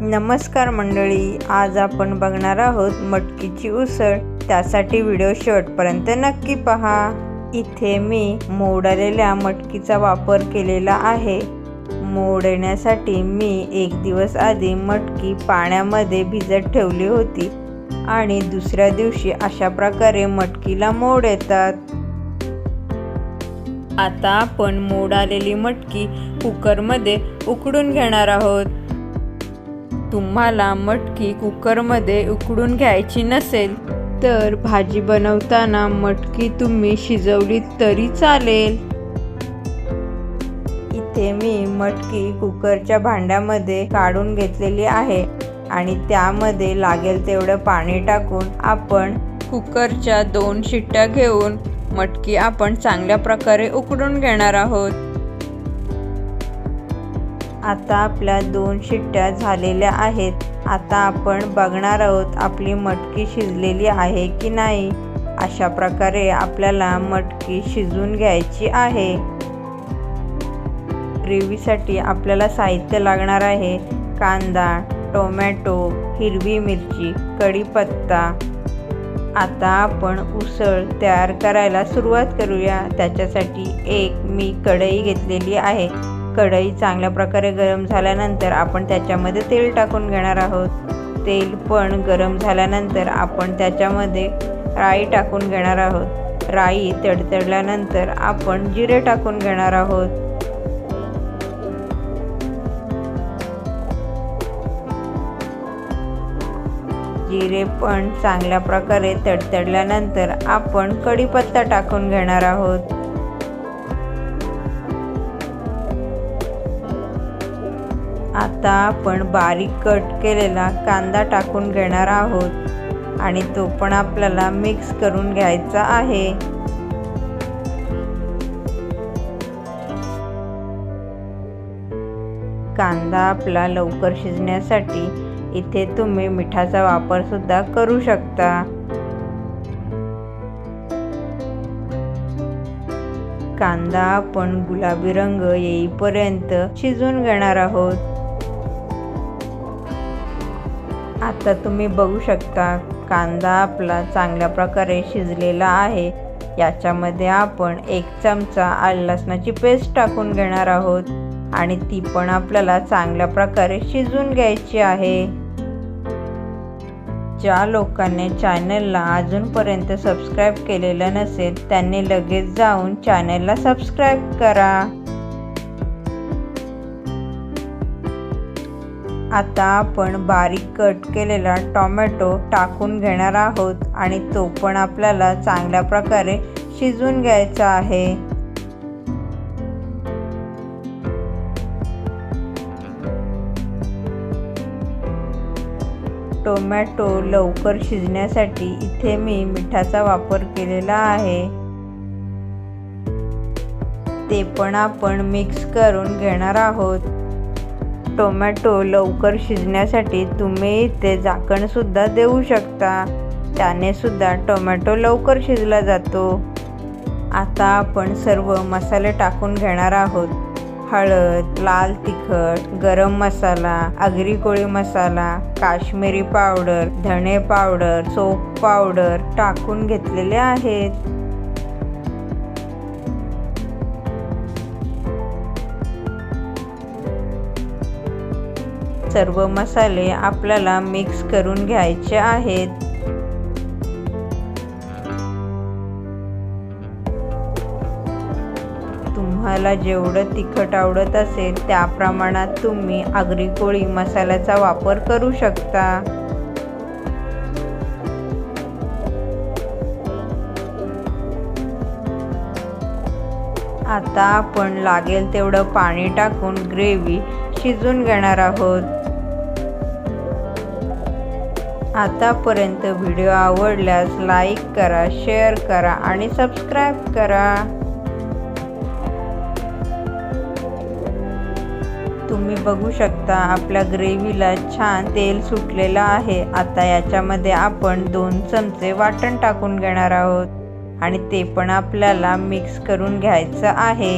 नमस्कार मंडळी आज आपण बघणार आहोत मटकीची उसळ. त्यासाठी व्हिडिओ शेवटपर्यंत नक्की पहा. इथे मी मोडालेल्या मटकीचा वापर केलेला आहे. मोड येण्यासाठी मी एक दिवस आधी मटकी पाण्यामध्ये भिजत ठेवली होती आणि दुसऱ्या दिवशी अशा प्रकारे मटकीला मोड येतात. आता आपण मोड आलेली मटकी कुकरमध्ये उकडून घेणार आहोत. तुम्हाला मटकी कुकरमध्ये उकडून घ्यायची नसेल तर भाजी बनवताना मटकी तुम्ही शिजवली तरी चालेल. इथे मी मटकी कुकरच्या भांड्यामध्ये काढून घेतलेली आहे आणि त्यामध्ये लागेल तेवढं पाणी टाकून आपण कुकरच्या दोन शिट्ट्या घेऊन मटकी आपण चांगल्या प्रकारे उकडून घेणार आहोत. आता आपल्या दोन शिट्ट्या झालेल्या आहेत. आता आपण बघणार आहोत आपली मटकी शिजलेली आहे की नाही. अशा प्रकारे आपल्याला मटकी शिजून घ्यायची आहे. ग्रेव्हीसाठी आपल्याला साहित्य लागणार आहे. कांदा टोमॅटो हिरवी मिरची कढीपत्ता. आता आपण उसळ तयार करायला सुरुवात करूया. त्याच्यासाठी एक मी कढई घेतलेली आहे. कढई चांगल्या प्रकारे गरम झाल्यानंतर आपण त्याच्यामध्ये तेल टाकून घेणार आहोत. तेल पण गरम झाल्यानंतर आपण त्याच्यामध्ये राई टाकून घेणार आहोत. राई तडतडल्यानंतर आपण जिरे टाकून घेणार आहोत. जिरे पण चांगल्या प्रकारे तडतडल्यानंतर आपण कढीपत्ता टाकून घेणार आहोत. आता आपण बारीक कट केलेला कांदा टाकून घेणार आहोत आणि तो पण आपल्याला मिक्स करून घ्यायचा आहे. कांदा आपला लवकर शिजण्यासाठी इथे तुम्ही मिठाचा वापर सुद्धा करू शकता. कांदा आपण गुलाबी रंग येईपर्यंत शिजून घेणार आहोत. आता तुम्ही बघू शकता कांदा आपला चांगल्या प्रकारे शिजलेला आहे. याच्यामध्ये आपण एक चमचा आल लसणाची पेस्ट टाकून घेणार आहोत आणि ती पण आपल्याला चांगल्या प्रकारे शिजून घ्यायची आहे. ज्या लोकांनी चॅनलला अजूनपर्यंत सबस्क्राईब केलेलं नसेल त्यांनी लगेच जाऊन चॅनलला सबस्क्राईब करा. आता आपण बारीक कट केलेला टॉमॅटो टाकून घेणार आहोत आणि तो पण आपल्याला चांगल्या प्रकारे शिजून घ्यायचा आहे. टोमॅटो लवकर शिजण्यासाठी इथे मी मिठाचा वापर केलेला आहे. ते पण आपण मिक्स करून घेणार आहोत. टोमॅटो लवकर शिजण्यासाठी तुम्ही इथे झाकणसुद्धा देऊ शकता. त्यानेसुद्धा टोमॅटो लवकर शिजला जातो. आता आपण सर्व मसाले टाकून घेणार आहोत. हळद लाल तिखट गरम मसाला आगरी कोळी मसाला काश्मीरी पावडर धणे पावडर सोप पावडर टाकून घेतलेले आहेत. सर्व मसाले आपल्याला मिक्स करून घ्यायचे आहेत. तुम्हाला जेवढं तिखट आवडत असेल त्या प्रमाणात तुम्ही आगरी कोळी मसाल्याचा वापर करू शकता. आता आपण लागेल तेवढं पाणी टाकून ग्रेव्ही शिजून घेणार आहोत. आतापर्यंत व्हिडिओ आवडल्यास लाईक करा शेअर करा आणि सबस्क्राईब करा. तुम्ही बघू शकता आपल्या ग्रेव्हीला छान तेल सुटलेलं आहे. आता याच्यामध्ये आपण दोन चमचे वाटण टाकून घेणार आहोत आणि ते पण आपल्याला मिक्स करून घ्यायचं आहे.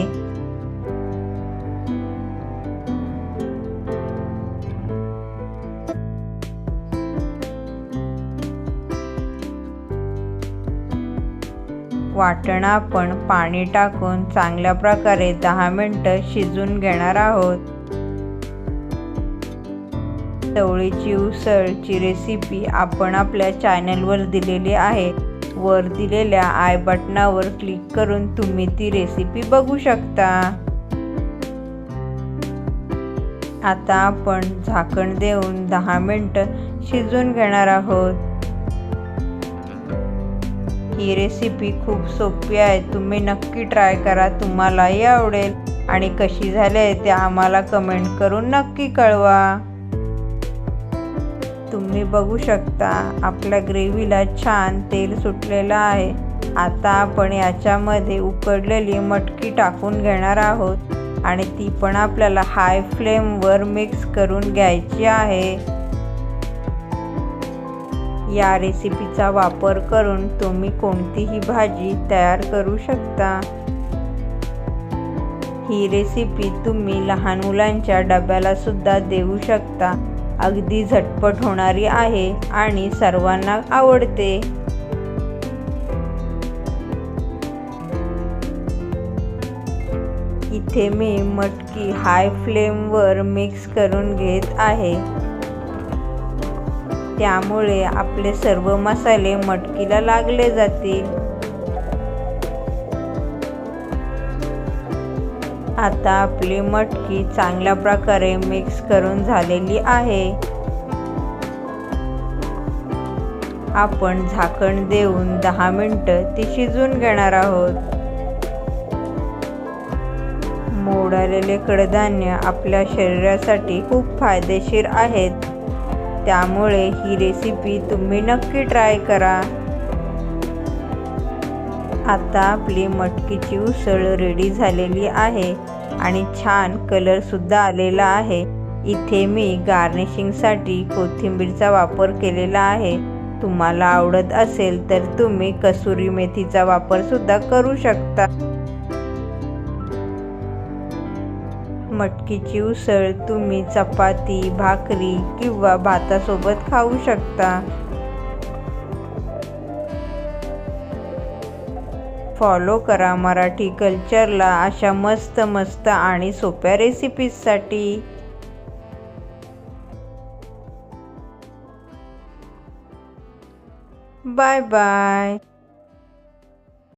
वाटणा आपण पाणी टाकून चांगल्या प्रकारे दहा मिनटं शिजून घेणार आहोत. चवळीची उसळची रेसिपी आपण आपल्या चॅनलवर दिलेली आहे. वर दिलेल्या आय बटनावर क्लिक करून तुम्ही ती रेसिपी बघू शकता. आता आपण झाकण देऊन दहा मिनटं शिजून घेणार आहोत. ही रेसिपी खूप सोपी आहे. तुम्ही नक्की ट्राय करा. तुम्हालाही आवडेल. आणि कशी झाली आहे ते आम्हाला कमेंट करून नक्की कळवा. तुम्ही बघू शकता आपल्या ग्रेव्हीला छान तेल सुटलेलं आहे. आता आपण याच्यामध्ये उकडलेली मटकी टाकून घेणार आहोत. आणि ती पण आपल्याला हाय फ्लेमवर मिक्स करून घ्यायची आहे. या रेसिपीचा वापर करून तुम्ही कोणतीही भाजी तयार करू शकता. ही रेसिपी तुम्ही लहान मुलांच्या डब्याला सुद्धा देऊ शकता. अगदी झटपट होणारी आहे आणि सर्वांना आवडते. इथे मी मटकी हाय फ्लेमवर मिक्स करून घेत आहे. त्यामुळे आपले सर्व मसाले मटकीला लागले जातील. आता आपली मटकी चांगल्या प्रकारे मिक्स करून झालेली आहे. आपण झाकण देऊन दहा मिनटं ती शिजून घेणार आहोत. मोडालेले कडधान्य आपल्या शरीरासाठी खूप फायदेशीर आहेत. त्यामुळे ही रेसिपी तुम्ही नक्की ट्राय करा. आता आपली मटकीची उसळ रेडी झालेली आहे आणि छान कलरसुद्धा आलेला आहे. इथे मी गार्निशिंगसाठी कोथिंबीरचा वापर केलेला आहे. तुम्हाला आवडत असेल तर तुम्ही कसुरी मेथीचा वापरसुद्धा करू शकता. मटकीची उसळ तुम्ही चपाती भाकरी किंवा भातासोबत खाऊ शकता. फॉलो करा मराठी कल्चरला अशा मस्त मस्त आणि सोप्या रेसिपीजसाठी. Bye bye.